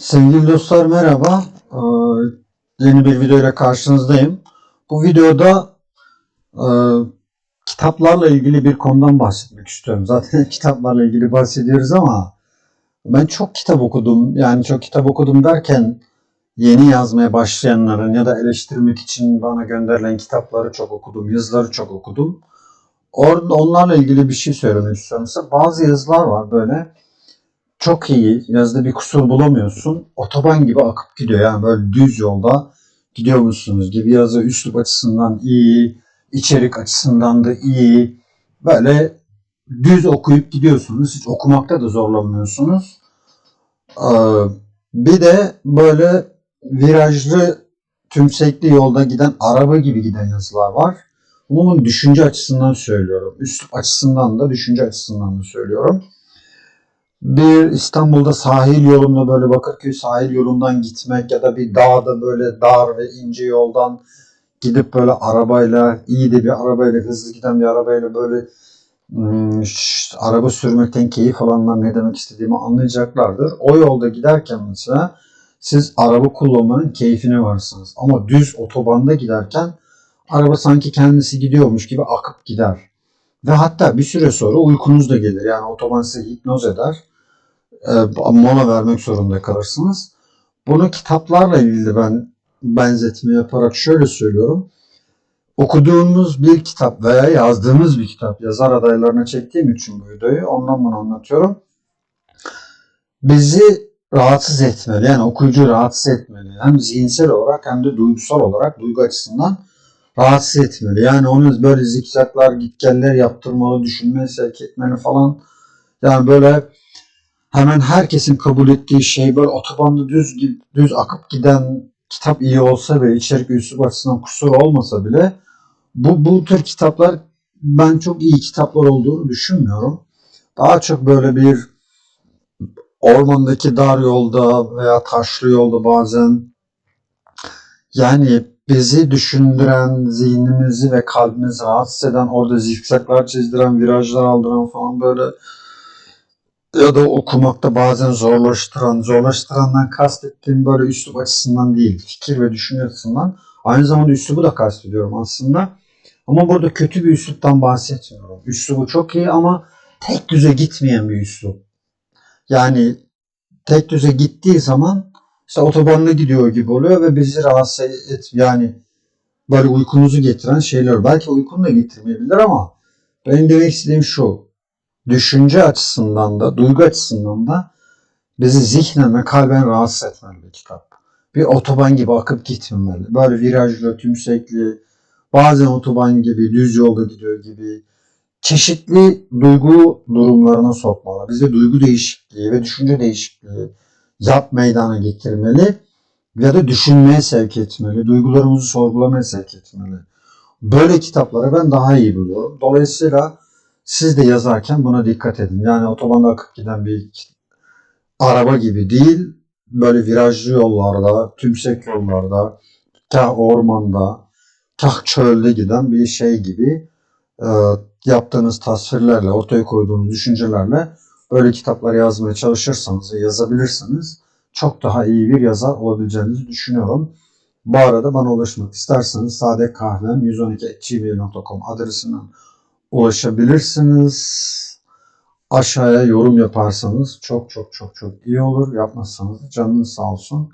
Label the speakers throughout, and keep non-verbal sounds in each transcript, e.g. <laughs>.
Speaker 1: Sevgili dostlar merhaba. Ee, yeni bir video ile karşınızdayım. Bu videoda e, kitaplarla ilgili bir konudan bahsetmek istiyorum. Zaten <laughs> kitaplarla ilgili bahsediyoruz ama ben çok kitap okudum. Yani çok kitap okudum derken yeni yazmaya başlayanların ya da eleştirmek için bana gönderilen kitapları çok okudum, yazıları çok okudum. Orada onlarla ilgili bir şey söylemek istiyorum size. Bazı yazılar var böyle çok iyi. Yazıda bir kusur bulamıyorsun. Otoban gibi akıp gidiyor. Yani böyle düz yolda gidiyormuşsunuz gibi yazı üslup açısından iyi, içerik açısından da iyi. Böyle düz okuyup gidiyorsunuz. Hiç okumakta da zorlanmıyorsunuz. Ee, bir de böyle virajlı, tümsekli yolda giden araba gibi giden yazılar var. Bunun düşünce açısından söylüyorum. Üslup açısından da, düşünce açısından da söylüyorum bir İstanbul'da sahil yolunda böyle Bakırköy sahil yolundan gitmek ya da bir dağda böyle dar ve ince yoldan gidip böyle arabayla iyi de bir arabayla hızlı giden bir arabayla böyle ım, şş, araba sürmekten keyif alanlar ne demek istediğimi anlayacaklardır. O yolda giderken mesela siz araba kullanmanın keyfine varsınız. Ama düz otobanda giderken araba sanki kendisi gidiyormuş gibi akıp gider. Ve hatta bir süre sonra uykunuz da gelir. Yani otoban sizi hipnoz eder mola vermek zorunda kalırsınız. Bunu kitaplarla ilgili ben benzetme yaparak şöyle söylüyorum. Okuduğumuz bir kitap veya yazdığımız bir kitap yazar adaylarına çektiğim için bu videoyu ondan bunu anlatıyorum. Bizi rahatsız etmeli. Yani okuyucu rahatsız etmeli. Hem zihinsel olarak hem de duygusal olarak duygu açısından rahatsız etmeli. Yani onu böyle zikzaklar, gitgeller yaptırmalı, düşünmeye sevk etmeli falan. Yani böyle hemen herkesin kabul ettiği şey böyle otobanda düz düz akıp giden kitap iyi olsa ve içerik üslup açısından kusur olmasa bile bu bu tür kitaplar ben çok iyi kitaplar olduğunu düşünmüyorum. Daha çok böyle bir ormandaki dar yolda veya taşlı yolda bazen yani bizi düşündüren, zihnimizi ve kalbimizi rahatsız eden, orada zikzaklar çizdiren, virajlar aldıran falan böyle ya da okumakta bazen zorlaştıran, zorlaştırandan kastettiğim böyle üslup açısından değil, fikir ve düşünce açısından. Aynı zamanda üslubu da kastediyorum aslında. Ama burada kötü bir üsluptan bahsetmiyorum. Üslubu çok iyi ama tek düze gitmeyen bir üslup. Yani tek düze gittiği zaman işte otobanla gidiyor gibi oluyor ve bizi rahatsız et yani böyle uykumuzu getiren şeyler. Belki uykunu da getirmeyebilir ama benim demek istediğim şu düşünce açısından da, duygu açısından da bizi zihnen ve kalben rahatsız etmeli bir kitap. Bir otoban gibi akıp gitmemeli. Böyle virajlı, tümsekli, bazen otoban gibi, düz yolda gidiyor gibi çeşitli duygu durumlarına sokmalı. Bize duygu değişikliği ve düşünce değişikliği yap meydana getirmeli ya da düşünmeye sevk etmeli, duygularımızı sorgulamaya sevk etmeli. Böyle kitapları ben daha iyi buluyorum. Dolayısıyla siz de yazarken buna dikkat edin. Yani otobanda akıp giden bir araba gibi değil, böyle virajlı yollarda, tümsek yollarda, kah ormanda, kah çölde giden bir şey gibi e, yaptığınız tasvirlerle, ortaya koyduğunuz düşüncelerle böyle kitaplar yazmaya çalışırsanız yazabilirsiniz çok daha iyi bir yazar olabileceğinizi düşünüyorum. Bu arada bana ulaşmak isterseniz sadekahvem 112.gmail.com adresinden ulaşabilirsiniz. Aşağıya yorum yaparsanız çok çok çok çok iyi olur. Yapmazsanız canınız sağ olsun.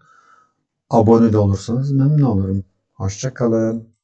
Speaker 1: Abone de olursanız memnun olurum. Hoşçakalın.